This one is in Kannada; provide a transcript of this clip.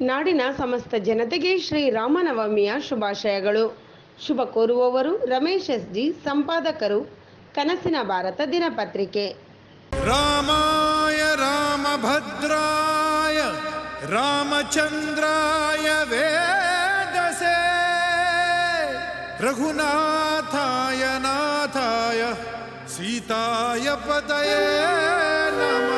ನಾಡಿನ ಸಮಸ್ತ ಜನತೆಗೆ ಶ್ರೀ ರಾಮನವಮಿಯ ಶುಭಾಶಯಗಳು. ಶುಭ ಕೋರುವವರು ರಮೇಶ್ ಎಸ್ ಜಿ ಸಂಪಾದಕರು, ಕನಸಿನ ಭಾರತ ದಿನಪತ್ರಿಕೆ. ರಾಮಾಯ ರಾಮಭದ್ರಾಯ, ರಾಮಚಂದ್ರಾಯ ವೇದಸೆ. ರಘುನಾಥಾಯ ನಾಥಾಯ, ಸೀತಾಯ ಪದಯ ನಮಃ.